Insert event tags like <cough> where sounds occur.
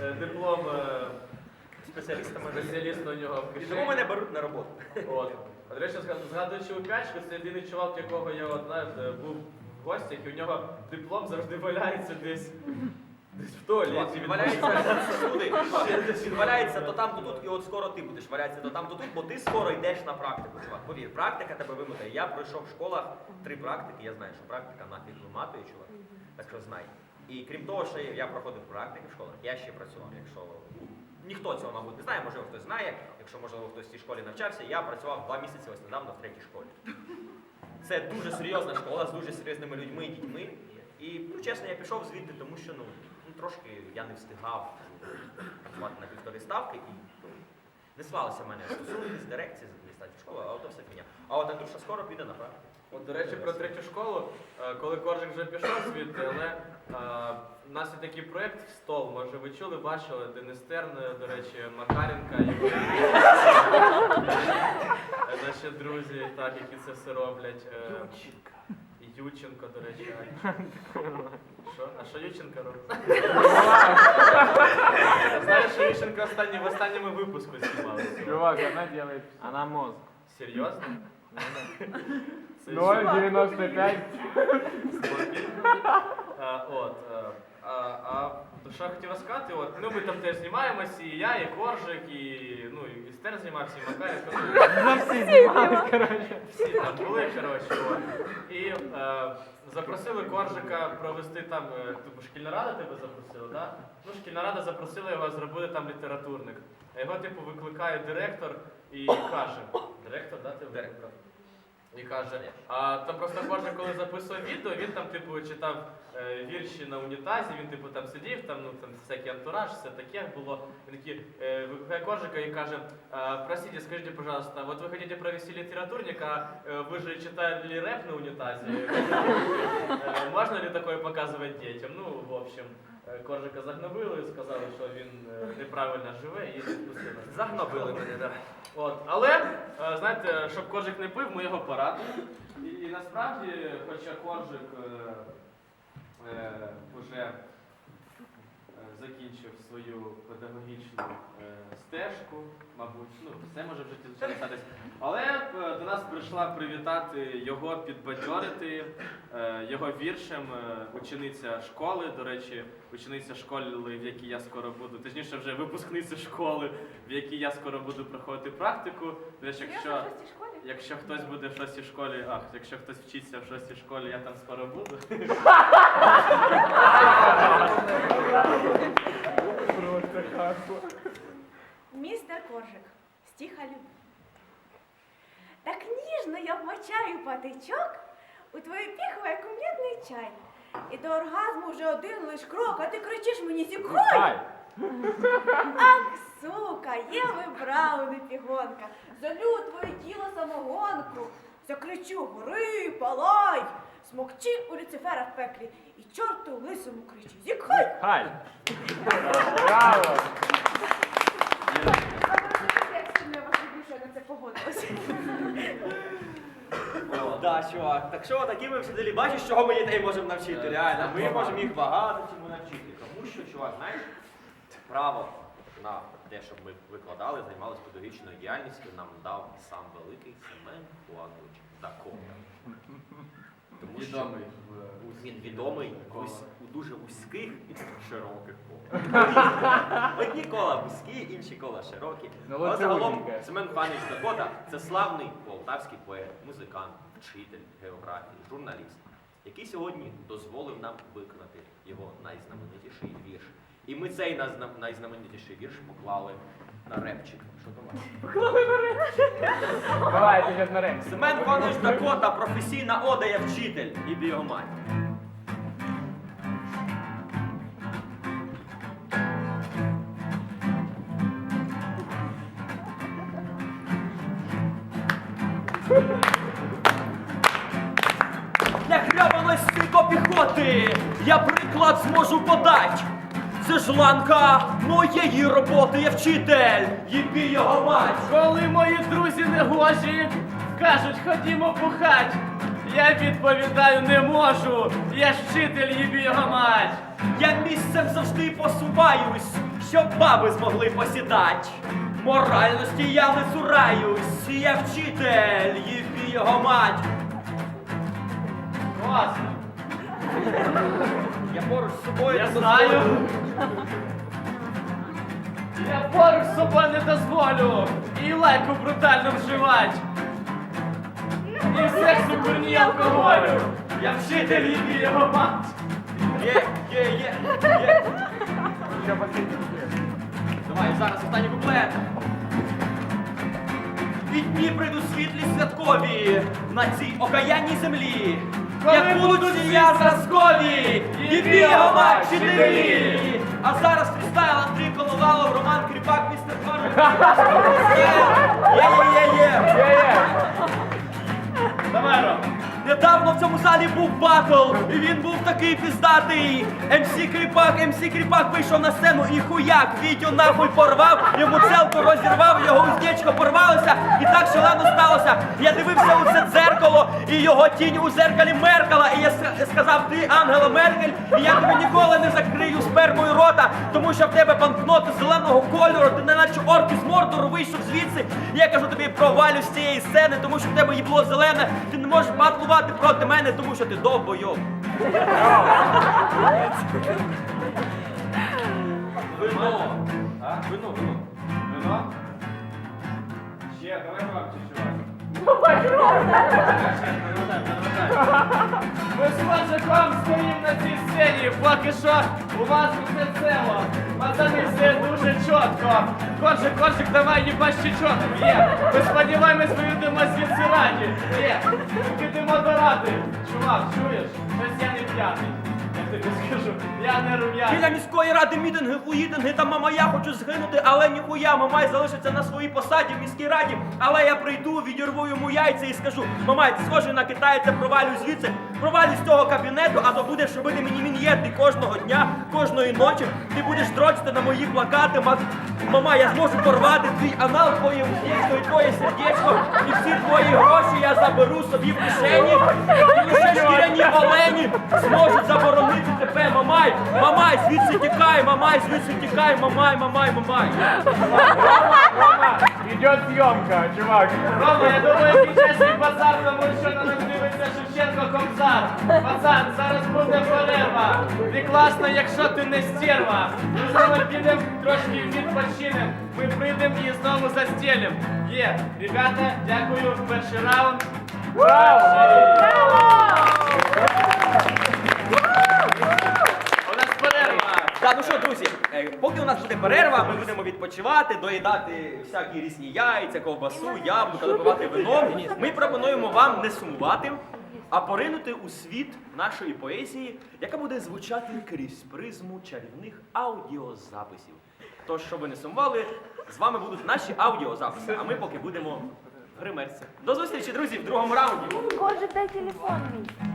Е, Диплом е, Спеціаліста спеціаліста у нього в І тому мене беруть на роботу. От. А до речі, згадуючи упячку, це єдиний чувак, якого я от, знаєте, був в гостях, і у нього диплом завжди валяється десь, десь в туалеті. Він валяється всюди. Він валяється то там, то тут, і от скоро ти будеш валятися то там, то тут, бо ти скоро йдеш на практику, чувак. Повір, практика тебе вимотає. Я пройшов в школах три практики, я знаю, що практика нафіг виматує, чувак. Так що знай. І крім того, що я проходив практики в школах, я ще працював, якщо ніхто цього, мабуть, не знає, можливо, хтось знає, якщо можливо хтось в цій школі навчався, я працював два місяці ось недавно в третій школі. Це дуже серйозна школа з дуже серйозними людьми і дітьми. І ну, чесно, я пішов звідти, тому що ну, ну трошки я не встигав працювати на півтори ставки і ну, не склалося в мене стосунки з дирекції з адміністрації школи, а ото все фігня. А от Андрюша скоро піде на практику. От, до речі, про третю школу, е, коли Коржик вже пішов звідти, але е, у нас є такий проєкт «Стол», може ви чули, бачили, Денис Терн, е, до речі, Макаренка, його Е, наші друзі, так, які це все роблять. е, і Юченко, до речі. а- Що? А що Юченко робить? Знаєш, що Юченко останні, в останньому випуску знімалися. Чувак, она делает... Она мозг. Серйозно? Це 0,95. А, от, е, а, а що я хотів розказати, от, ну ми там теж знімаємося, і я, і Коржик, і, ну, і Стер знімався, і Макаренко, ну, Мы все снимались, короче. всі там були, коротше, от. І е, запросили Коржика провести там, е, типу, шкільна рада тебе запросила, да? Ну, шкільна рада запросила його, зробили там літературник. А його, типу, викликає директор і каже, директор, да, ти Директор. І каже, а там просто Коржик, коли записував відео, він там, типу, читав е, вірші на унітазі, він, типу, там сидів, там, ну, там всякий антураж, все таке було. Він такий, е, викликає Коржика і каже, «А, простите, скажите, пожалуйста, вот вы хотите провести литературник, а э, вы же читали рэп на унитазе. Э, <laughs> Можно ли такое показывать детям? Ну, в общем, е, Коржика загнобили, сказали, що він е, неправильно живе і відпустили. Загнобили мене, так. От, але е, знаєте, щоб Коржик не пив, ми його порадили. І, і насправді, хоча Коржик е, е, вже е, закінчив свою педагогічну е, стежку, мабуть, ну все може в житті статись. Але е, до нас прийшла привітати його, підбадьорити е, його віршем е, учениця школи. До речі, учениця школи, в якій я скоро буду, точніше, вже випускниця школи, в якій я скоро буду проходити практику. До речі, якщо, якщо хтось буде в шостій школі, ах, якщо хтось вчиться в шостій школі, я там скоро буду. Просто хасло. Містер Коржик, стиха любви. Так ніжно я вмочаю патичок у твою піху, як умлітний чай. І до оргазму вже один лиш крок, а ти кричиш мені зікрой. Ах, сука, Єви Брауни пігонка, залю твоє тіло самогонку. Закричу, гори, палай, смокчи у Люцифера в пеклі, і чорту лисому кричу, зікхай! Хай! Браво! Я вашу душу на це погодилася. Да, чувак. Так що такі ми вчителі, бачиш, чого ми дітей можемо навчити, реально. Ми можемо їх багато чому навчити. Тому що, чувак, знаєш, право на те, щоб ми викладали, займалися педагогічною діяльністю, нам дав сам великий Семен Куанович Дакота. Тому що Відомий він відомий у дуже вузьких і широких колах. <laughs> Одні кола вузькі, інші кола широкі. Ну, Але загалом. Семен Панович Дакота це славний полтавський поет, музикант, вчитель географії, журналіст, який сьогодні дозволив нам виконати його найзнаменитіший вірш. І ми цей найзнаменитіший вірш поклали на репчик. Що думаєш? Давай, я на рейс. <laughs> Семен Панович Дакота, професійна ода, я вчитель і біомать. Для хлябаної стілько піхоти я приклад зможу подать. Це ж ланка моєї роботи, я вчитель, їбі його мать. Коли мої друзі негожі кажуть, ходімо бухать, Я відповідаю, не можу. Я ж вчитель їбі його мать. Я місцем завжди посуваюсь, щоб баби змогли посідать. Моральності я не цураюсь, я вчитель, їбі його мать. Класно. Я поруч з собою Я не знаю. дозволю. Я поруч з собою не дозволю і лайку брутально вживать. І сексу курні алкоголю. Я вчитель їбі його мать. Є, є, є, є. Що посліднє? Зараз останній куплет. І дні прийдуть світлі святкові на цій окаянній землі. Як будуть сія зразкові, і мать, вчителі. А зараз фрістайл Андрій Коновалов, Роман Кріпак, містер Кварик. <laughs> цьому залі був батл, і він був такий піздатий. МС Кріпак, МС Кріпак вийшов на сцену і хуяк. Вітю нахуй порвав, йому целку розірвав, його уздечко порвалося, і так шалено сталося. Я дивився у це дзеркало, і його тінь у зеркалі меркала. І я сказав, ти Ангела Меркель, і я тобі ніколи не закрию спермою рота, тому що в тебе банкноти зеленого кольору, ти не наче орки з мордору вийшов звідси. Я кажу тобі провалю з цієї сцени, тому що в тебе їбло зелене. Ти не можеш батлувати проти мене, тому що ти довбойов. Вино. А? Вино, вино. Вино? Ще, давай громче, чувак. Ми ж з Маджиком стоїмо на цій сцені, поки що у вас усе цело. Пацани, все дуже чітко. Коржик, коржик, давай їбаш чечок. Є. Ми сподіваємось, виведемо звідси раді. Є. Підемо до ради. Чувак, чуєш? Щось я не п'яний. Тобі скажу, я не рум'яний. Біля міської ради мітинги, уїдинги, там мама я хочу згинути, але ніхуя, мамай залишиться на своїй посаді в міській раді. Але я прийду, відірву йому яйця і скажу, мамай, ти схожий на китайця, провалюй звідси, провалюй з цього кабінету, а то будеш робити мені мін'єти кожного дня, кожної ночі. Ти будеш дрочити на мої плакати. ма- Мама, я зможу порвати твій анал, твоє уздечко і твоє сердечко, і всі твої гроші я заберу собі в кишені. Звідси тікай, мамай, звідси тікай, мамай, мамай, мамай. Идет съемка, чувак. Рома, я думаю, який чесний базар, тому що на нас дивиться Шевченко Комзар. Пацан, зараз буде перерва. Ти класно, якщо ти не стерва. Ми зараз підемо трошки відпочинемо. Ми прийдемо і знову застелім. Є, ребята, дякую, перший раунд. У поки у нас буде перерва, ми будемо відпочивати, доїдати всякі різні яйця, ковбасу, яблука, допивати вино. Ми пропонуємо вам не сумувати, а поринути у світ нашої поезії, яка буде звучати крізь призму чарівних аудіозаписів. Тож, щоб ви не сумували, з вами будуть наші аудіозаписи, а ми поки будемо гримерці. До зустрічі, друзі, в другому раунді. Боже, дай телефон мій.